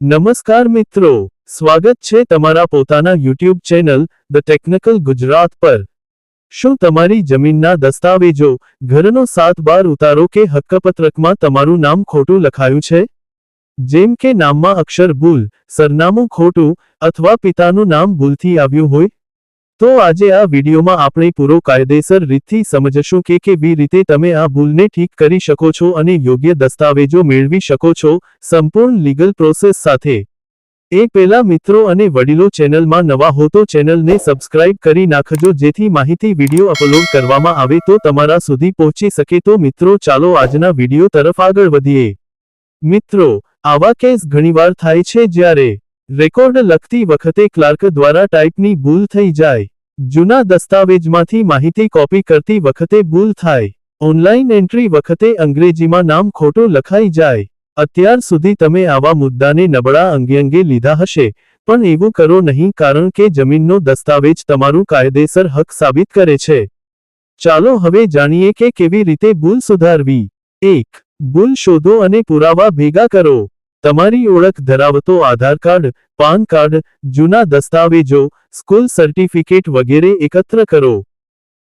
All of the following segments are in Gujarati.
નમસ્કાર મિત્રો, સ્વાગત છે તમારા પોતાના YouTube channel the technical Gujarat પર. શું તમારી જમીનના દસ્તાવેજો ઘરનો સાત બાર ઉતારો કે હક્કપત્રકમાં તમારું નામ ખોટું લખાયું છે? જેમ કે નામમાં અક્ષર ભૂલ, સરનામું ખોટું અથવા પિતાનું નામ ભૂલથી આવ્યું હોય? તો આજે આ વિડીયોમાં આપણે પૂરો કાયદેસર રીતથી સમજશું કે કેવી રીતે તમે આ ભૂલને ઠીક કરી શકો છો અને યોગ્ય દસ્તાવેજો મેળવી શકો છો સંપૂર્ણ લીગલ પ્રોસેસ સાથે. એ પેલા મિત્રો અને વડીલો ચેનલમાં નવા હો તો ચેનલને સબસ્ક્રાઇબ કરી નાખજો જેથી માહિતી વીડિયો અપલોડ કરવામાં આવે તો તમારા સુધી પહોંચી શકે તો મિત્રો ચાલો આજના વીડિયો તરફ આગળ વધીએ. મિત્રો, આવા કેસ ઘણીવાર થાય છે જ્યારે રેકોર્ડ લખતી વખતે ક્લાર્ક દ્વારા ટાઈપની ભૂલ થઈ જાય. જૂના દસ્તાવેજમાંથી માહિતી કોપી કરતી વખતે ભૂલ થાય. ઓનલાઈન એન્ટ્રી વખતે અંગ્રેજીમાં નામ ખોટું લખાઈ જાય. અત્યાર સુધી તમે આવા મુદ્દાને નબળા અંગે અંગે લીધા હશે, પણ એવું કરો નહીં કારણ કે જમીનનો દસ્તાવેજ તમારું કાયદેસર હક સાબિત કરે છે. ચાલો હવે જાણીએ કે કેવી રીતે ભૂલ સુધારવી. એક, ભૂલ શોધો અને પુરાવા ભેગા કરો. તમારી ઓળખ ધરાવતો આધાર કાર્ડ, પાન કાર્ડ, જૂના દસ્તાવેજો, સ્કૂલ સર્ટિફિકેટ વગેરે એકત્ર કરો.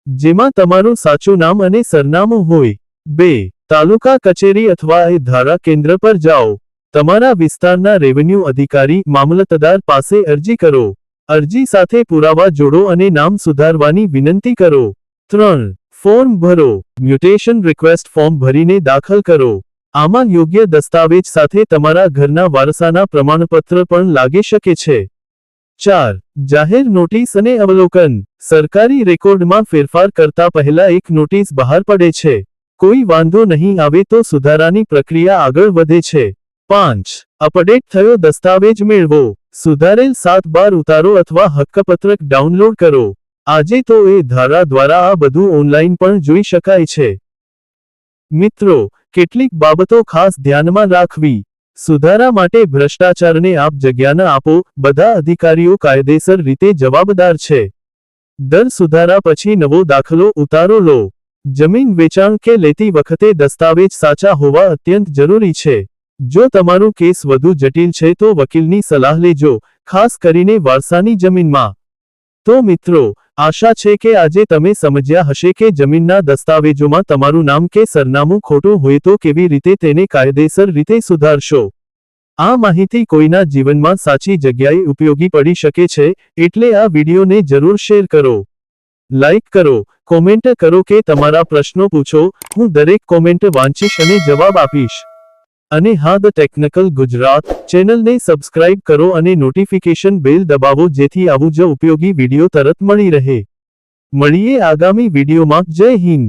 જેમાં તમારું સાચું નામ અને સરનામું હોય. બે, તાલુકા કચેરી અથવા એ ધારા કેન્દ્ર પર જાઓ. તમારા વિસ્તારના રેવન્યુ અધિકારી મામલતદાર પાસે અરજી કરો. અરજી સાથે પુરાવા જોડો અને નામ સુધારવાની વિનંતી કરો. ત્રણ, ફોર્મ ભરો. મ્યુટેશન રિક્વેસ્ટ ફોર્મ ભરીને દાખલ કરો. આમાં યોગ્ય દસ્તાવેજ સાથે તમારા ઘરના વારસાના પ્રમાણપત્ર પણ લાગી શકે છે. ચાર, જાહેર નોટિસ અને અવલોકન. સરકારી રેકોર્ડમાં ફેરફાર કરતા પહેલા એક નોટિસ બહાર પડે છે. કોઈ વાંધો નહીં આવે તો સુધારાની પ્રક્રિયા આગળ વધે છે. પાંચ, અપડેટ થયો દસ્તાવેજ મેળવો. સુધારેલ સાત બાર ઉતારો અથવા હક્કપત્રક ડાઉનલોડ કરો. આજે તો એ ધારા દ્વારા આ બધું ઓનલાઈન પણ જોઈ શકાય છે. મિત્રો, કેટલીક બાબતો ખાસ ધ્યાનમાં રાખવી. સુધારા માટે ભ્રષ્ટાચારને આપ જગ્યા આપો, બધા અધિકારીઓ કાયદેસર રીતે જવાબદાર છે. દર સુધારા પછી નવો દાખલો ઉતારો લો. જમીન વેચાણ કે લેતી વખતે દસ્તાવેજ સાચા હોવા અત્યંત જરૂરી છે. જો તમારું કેસ વધુ જટિલ છે તો વકીલની સલાહ લેજો, ખાસ કરીને વારસાની જમીનમાં. તો મિત્રો આશા છે કે આજે તમે સમજ્યા હશે કે જમીનના દસ્તાવેજોમાં તમારું નામ કે સરનામું ખોટું હોય તો કેવી રીતે તેને કાયદેસર રીતે સુધારશો. આ માહિતી કોઈના જીવનમાં સાચી જગ્યાએ ઉપયોગી પડી શકે છે, એટલે આ વિડીયોને જરૂર શેર કરો. લાઇક કરો, કોમેન્ટ કરો કે તમારા પ્રશ્નો પૂછો, હું દરેક કોમેન્ટ વાંચીશ અને જવાબ આપીશ. અને હા ધ ટેકનિકલ ગુજરાત ચેનલને સબસ્ક્રાઇબ કરો અને નોટિફિકેશન બેલ દબાવો જેથી આવું જ ઉપયોગી વીડિયો તરત મળી રહે. મળીએ આગામી વિડીયોમાં. જય હિન્દ.